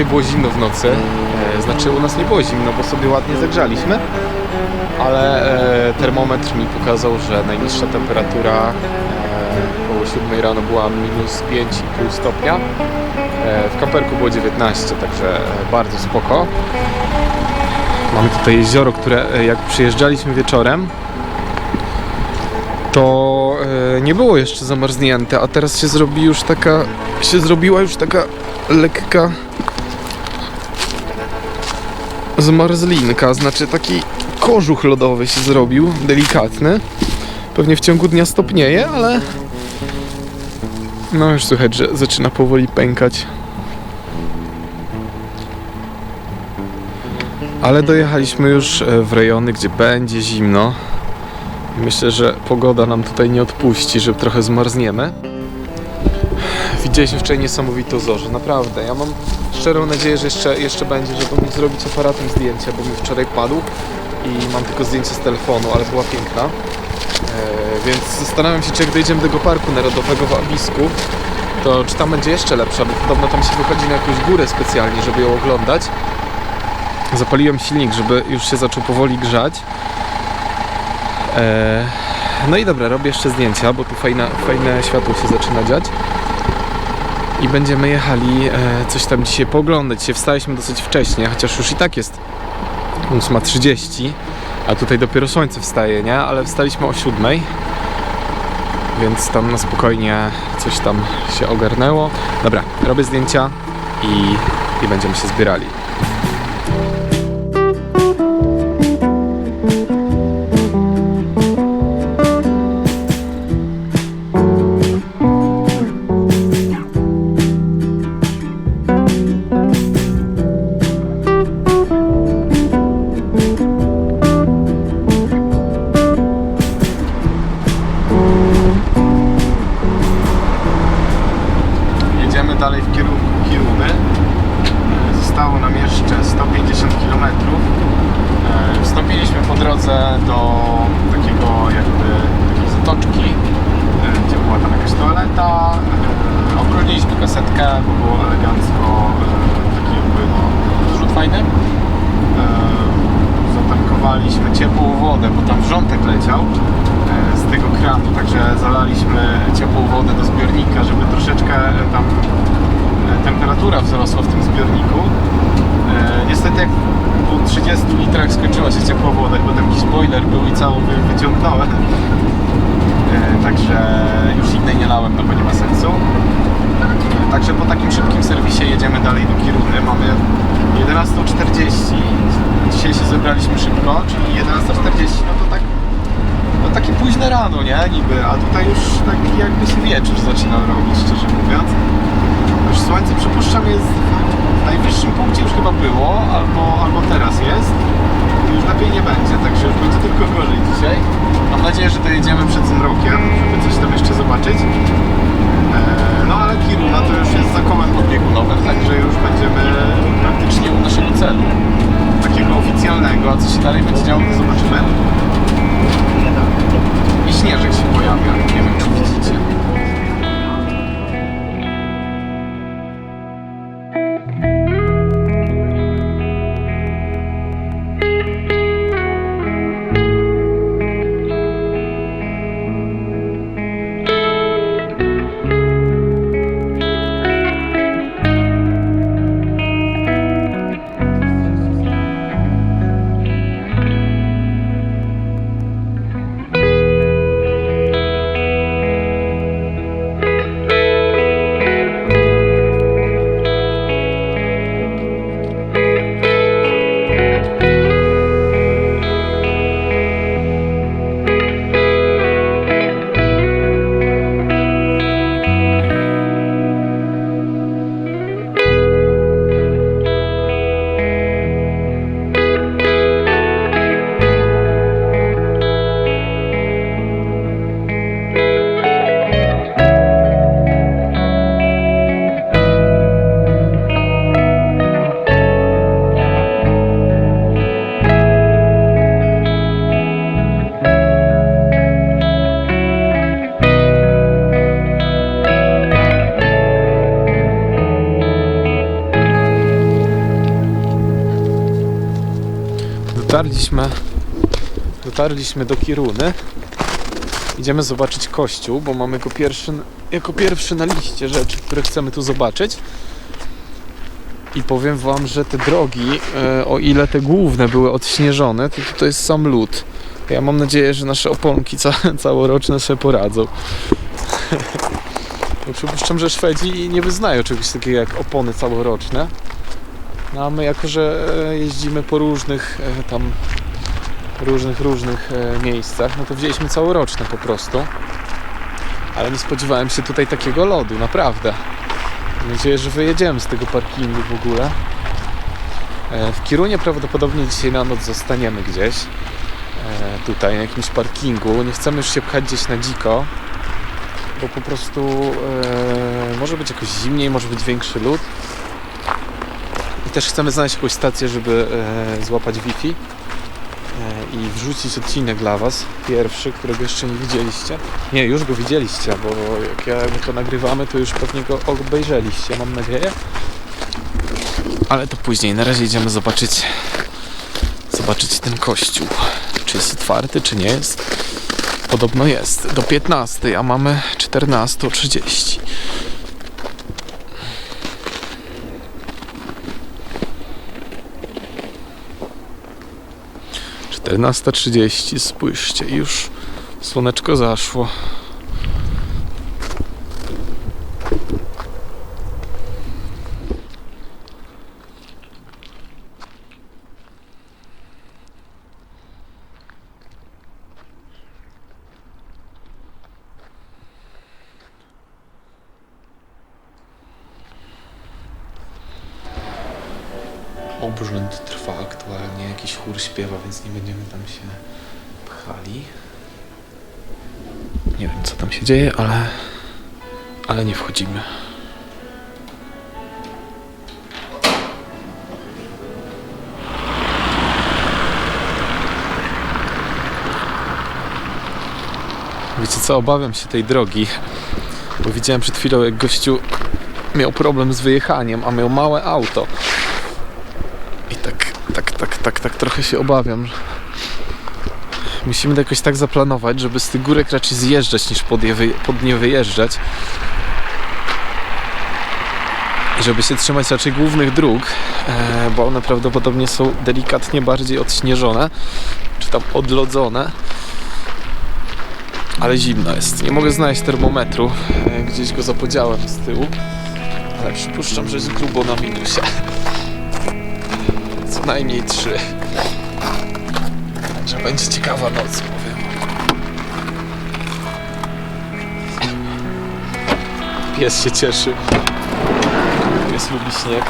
Dzisiaj było zimno w nocy, e, znaczy u nas nie było zimno, bo sobie ładnie zagrzaliśmy, ale e, termometr mi pokazał, że najniższa temperatura e, około 7 rano była minus 5,5 stopnia. W kamperku było 19, także bardzo spoko. Mamy tutaj jezioro, które jak przyjeżdżaliśmy wieczorem, to nie było jeszcze zamarznięte, a teraz się zrobi już taka, się zrobiła już taka lekka zmarzlinka, znaczy taki kożuch lodowy się zrobił, delikatny. Pewnie w ciągu dnia stopnieje, ale no już słychać, że zaczyna powoli pękać. Ale dojechaliśmy już e, w rejony, gdzie będzie zimno. Myślę, że pogoda nam tutaj nie odpuści, że trochę zmarzniemy. Widzieliśmy wczoraj niesamowitą zorzę, naprawdę. Ja mam szczerą nadzieję, że jeszcze, jeszcze będzie, żeby móc zrobić aparatem zdjęcia, bo mi wczoraj padł i mam tylko zdjęcie z telefonu, ale była piękna. E, więc zastanawiam się, czy jak dojdziemy do tego parku narodowego w Abisku, to czy tam będzie jeszcze lepsza, bo podobno tam się wychodzi na jakąś górę specjalnie, żeby ją oglądać. Zapaliłem silnik, żeby już się zaczął powoli grzać. E, no i dobra, robię jeszcze zdjęcia, bo tu fajne, fajne światło się zaczyna dziać. I będziemy jechali e, coś tam dzisiaj pooglądać. Dzisiaj wstaliśmy dosyć wcześnie, chociaż już i tak jest 8.30, a tutaj dopiero słońce wstaje, nie? Ale wstaliśmy o 7.00, więc tam na spokojnie coś tam się ogarnęło. Dobra, robię zdjęcia i, i będziemy się zbierali. Drodze do takiego jakby takiej zatoczki, e, gdzie była tam jakaś toaleta. E, Obroniliśmy kasetkę, bo było elegancko, e, taki jakby no, zrzut fajny. Zatankowaliśmy ciepłą wodę, bo tam wrzątek leciał z tego kranu, także zalaliśmy ciepłą wodę do zbiornika, żeby troszeczkę tam temperatura wzrosła w tym zbiorniku. Niestety jak 30 litrach skończyła się ciepła woda, bo tam jakiś boiler był i całą wy- wyciągnąłem. E, Także już innej nie lałem, no bo nie ma sensu. E, Także po takim szybkim serwisie jedziemy dalej do Kiruny. Mamy 11.40. Dzisiaj się zebraliśmy szybko, czyli 11.40, no to tak no takie późne rano, nie? Niby, a tutaj już taki jakby się wieczór zaczyna robić, szczerze mówiąc. Już słońce przypuszczam jest najwyższym punkcie już chyba było, albo, albo teraz jest. I już lepiej nie będzie, także już będzie tylko gorzej dzisiaj. Mam nadzieję, że dojedziemy przed zmrokiem, żeby coś tam jeszcze zobaczyć. Eee, No ale Kiruna to już jest za kołem podbiegunowym, także już będziemy praktycznie u naszego celu. Takiego oficjalnego, a co się dalej będzie działo, to zobaczymy. I śnieżek się pojawia. Nie wiem, czy widzicie. Dotarliśmy, dotarliśmy do Kiruny. Idziemy zobaczyć kościół, bo mamy go pierwszy, jako pierwszy na liście rzeczy, które chcemy tu zobaczyć. I powiem Wam, że te drogi, e, o ile te główne były odśnieżone, to tutaj jest sam lód. Ja mam nadzieję, że nasze oponki ca całoroczne sobie poradzą. Przypuszczam, że Szwedzi nie wyznają czegoś takiego jak opony całoroczne. No a my jako, że e, jeździmy po różnych e, tam różnych, różnych e, miejscach, no to wzięliśmy całoroczne po prostu. Ale nie spodziewałem się tutaj takiego lodu, naprawdę. Mam nadzieję, że wyjedziemy z tego parkingu w ogóle. W Kirunie prawdopodobnie dzisiaj na noc zostaniemy gdzieś. Tutaj na jakimś parkingu. Nie chcemy już się pchać gdzieś na dziko, bo po prostu może być jakoś zimniej, może być większy lód. I też chcemy znaleźć jakąś stację, żeby e, złapać Wi-Fi e, i wrzucić odcinek dla Was. Pierwszy, którego jeszcze nie widzieliście. Nie, już go widzieliście, bo jak ja, my to nagrywamy, to już pewnie go obejrzeliście, mam nadzieję. Ale to później. Na razie idziemy zobaczyć zobaczyć ten kościół. Czy jest otwarty, czy nie jest. Podobno jest. Do 15, a mamy 14.30. Czternasta trzydzieści, spójrzcie, już słoneczko zaszło. Obrząd trwa aktualnie, jakiś chór śpiewa, więc nie będziemy tam się pchali. Nie wiem co tam się dzieje, ale, ale nie wchodzimy. Wiecie co, obawiam się tej drogi, bo widziałem przed chwilą jak gościu miał problem z wyjechaniem, a miał małe auto. Tak, tak, trochę się obawiam. Musimy to jakoś tak zaplanować, żeby z tych górek raczej zjeżdżać niż pod, wyje- pod nie wyjeżdżać. I żeby się trzymać raczej głównych dróg, e, bo one prawdopodobnie są delikatnie bardziej odśnieżone, czy tam odlodzone. Ale zimno jest. Nie mogę znaleźć termometru. E, Gdzieś go zapodziałem z tyłu. Ale przypuszczam, że jest grubo na minusie. Co najmniej trzy. Że będzie ciekawa noc, powiem. Pies się cieszy. Pies lubi śnieg.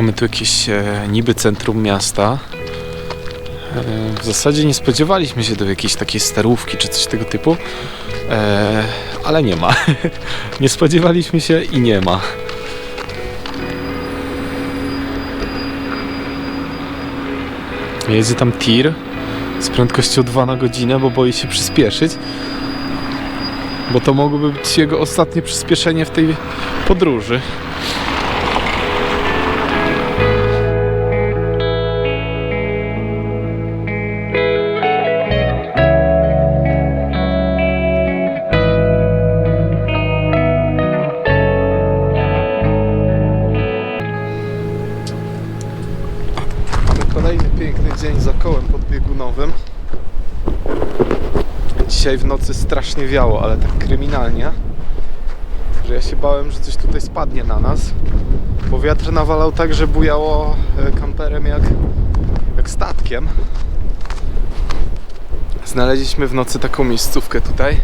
Mamy tu jakieś e, niby centrum miasta. E, w zasadzie nie spodziewaliśmy się do jakiejś takiej starówki czy coś tego typu, e, ale nie ma. nie spodziewaliśmy się i nie ma. Jedzie tam tir z prędkością 2 na godzinę, bo boi się przyspieszyć. Bo to mogłoby być jego ostatnie przyspieszenie w tej podróży. Dzisiaj w nocy strasznie wiało, ale tak kryminalnie, że ja się bałem, że coś tutaj spadnie na nas. Bo wiatr nawalał tak, że bujało e, kamperem jak, jak statkiem. Znaleźliśmy w nocy taką miejscówkę tutaj.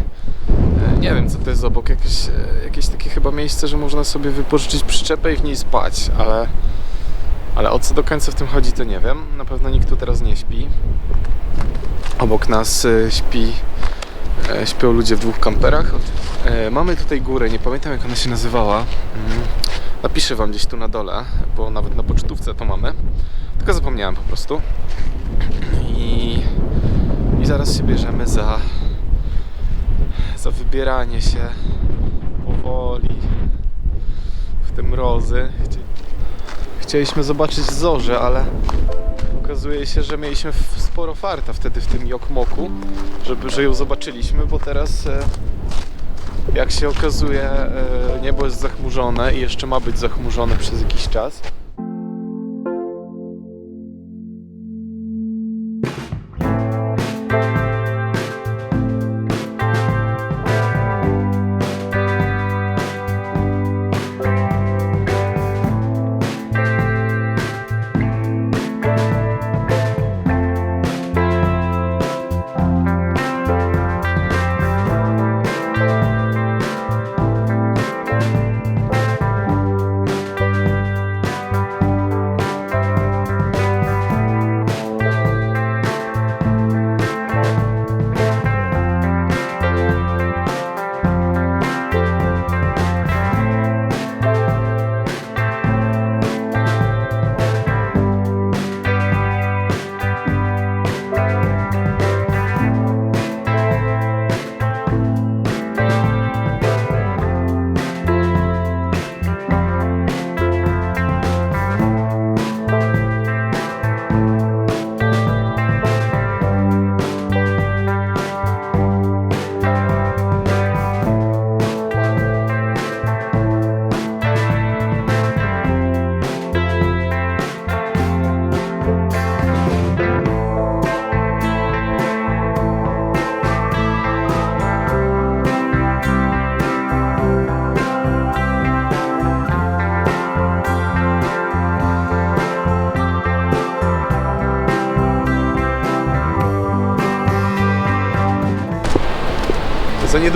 E, Nie wiem co to jest obok, jakieś, e, jakieś takie chyba miejsce, że można sobie wypożyczyć przyczepę i w niej spać, ale ale o co do końca w tym chodzi, to nie wiem. Na pewno nikt tu teraz nie śpi. Obok nas śpi, śpią ludzie w dwóch kamperach. E, Mamy tutaj górę, nie pamiętam jak ona się nazywała. Mm, Napiszę Wam gdzieś tu na dole, bo nawet na pocztówce to mamy. Tylko zapomniałem po prostu. I, i zaraz się bierzemy za, za wybieranie się powoli w te mrozy. Chci- Chcieliśmy zobaczyć zorze, ale okazuje się, że mieliśmy sporo farta wtedy w tym Jokmoku, żeby, że ją zobaczyliśmy, bo teraz e, jak się okazuje e, niebo jest zachmurzone i jeszcze ma być zachmurzone przez jakiś czas.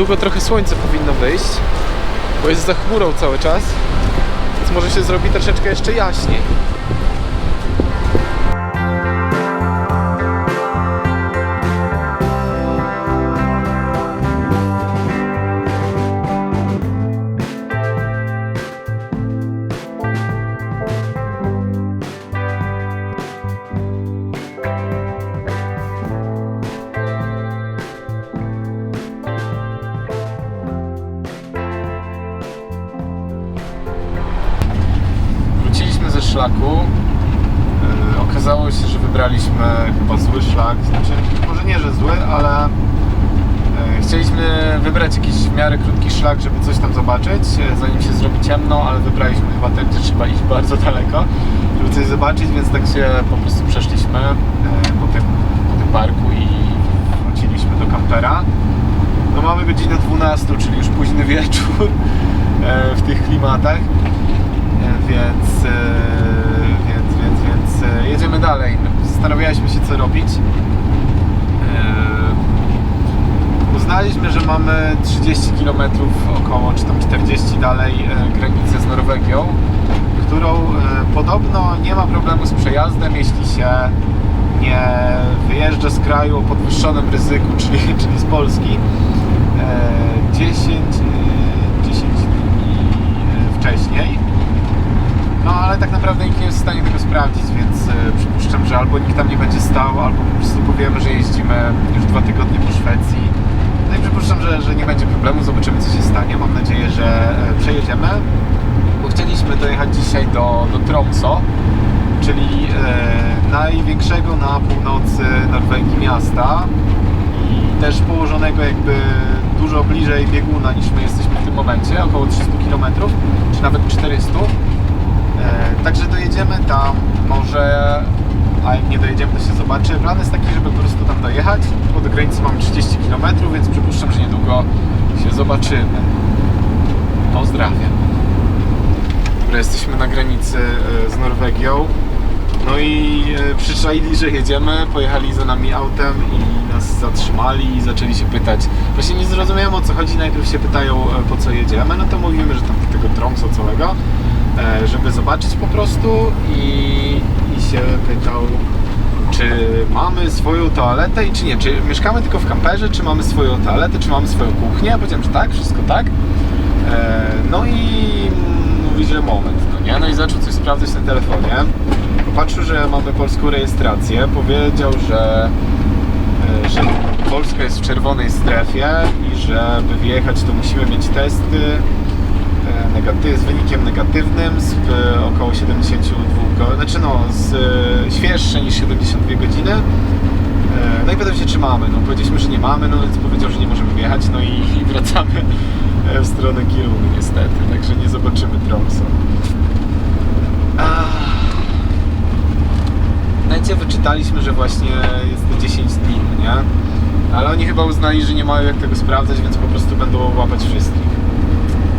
Niedługo trochę słońce powinno wyjść, bo jest za chmurą cały czas, więc może się zrobi troszeczkę jeszcze jaśniej. Szlaku. Yy, okazało się, że wybraliśmy chyba zły szlak. Znaczy, może nie, że zły, ale yy, chcieliśmy wybrać jakiś w miarę krótki szlak, żeby coś tam zobaczyć, yy, zanim się zrobi ciemno, ale wybraliśmy chyba ten, gdzie trzeba iść bardzo daleko, żeby coś zobaczyć, więc tak się po prostu przeszliśmy po tym, po tym parku i wróciliśmy do kampera. No mamy godzinę 12, czyli już późny wieczór e, w tych klimatach. E, Więc, więc, więc, więc e, jedziemy dalej. Zastanawialiśmy się co robić. E, Uznaliśmy, że mamy 30 km około, czy tam 40 dalej granicę z Norwegią, którą podobno nie ma problemu z przejazdem, jeśli się nie wyjeżdża z kraju o podwyższonym ryzyku, czyli, czyli z Polski. E, 10, e, 10 dni wcześniej. No ale tak naprawdę nikt nie jest w stanie tego sprawdzić, więc e, przypuszczam, że albo nikt tam nie będzie stał, albo po prostu powiemy, że jeździmy już dwa tygodnie po Szwecji. No i przypuszczam, że, że nie będzie problemu, zobaczymy co się stanie. Mam nadzieję, że e, przejedziemy. Bo chcieliśmy dojechać dzisiaj do, do Tromso, czyli e, największego na północy Norwegii miasta i też położonego jakby dużo bliżej bieguna niż my jesteśmy w tym momencie, około 300 km, czy nawet 400. E, Także dojedziemy tam, może, a jak nie dojedziemy, to się zobaczy. Plan jest taki, żeby po prostu tam dojechać, bo do granicy mamy 30 km, więc przypuszczam, że niedługo się zobaczymy. Pozdrawiam. Dobra, jesteśmy na granicy e, z Norwegią. No i e, przyczaili, że jedziemy, pojechali za nami autem i nas zatrzymali i zaczęli się pytać. Właśnie nie zrozumiałem o co chodzi, najpierw się pytają e, po co jedziemy, no to mówimy, że tam do tego Tromso całego, żeby zobaczyć po prostu i, i się pytał czy mamy swoją toaletę i czy nie, czy mieszkamy tylko w kamperze, czy mamy swoją toaletę, czy mamy swoją kuchnię, powiedziałem, że tak, wszystko tak. E, No i mówi, że moment, no nie? No i zaczął coś sprawdzać na telefonie. Popatrzył, że mamy polską rejestrację. Powiedział, że, e, że Polska jest w czerwonej strefie i żeby wjechać, to musimy mieć testy e, z wynikiem negatywnym z e, około 72 godzin, znaczy no, z, e, świeższe niż 72 godziny. E, No i pytał się, czy mamy. No powiedzieliśmy, że nie mamy, no więc powiedział, że nie możemy wjechać, no i, i wracamy w stronę Kiruny niestety, także nie zobaczymy Tromso. Necie wyczytaliśmy, że właśnie jest to 10 dni, no nie? Ale oni chyba uznali, że nie mają jak tego sprawdzać, więc po prostu będą łapać wszystkich.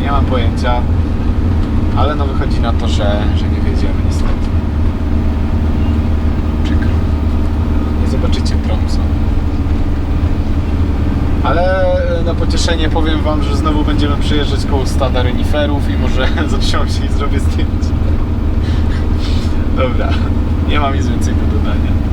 Nie mam pojęcia, ale no wychodzi na to, że, że nie wiedziemy niestety. Przykro. Nie zobaczycie Tromso. Ale e, na pocieszenie powiem wam, że znowu będziemy przejeżdżać koło stada reniferów i może zatrzymam się i zrobię zdjęcie. Dobra, nie mam nic więcej do dodania.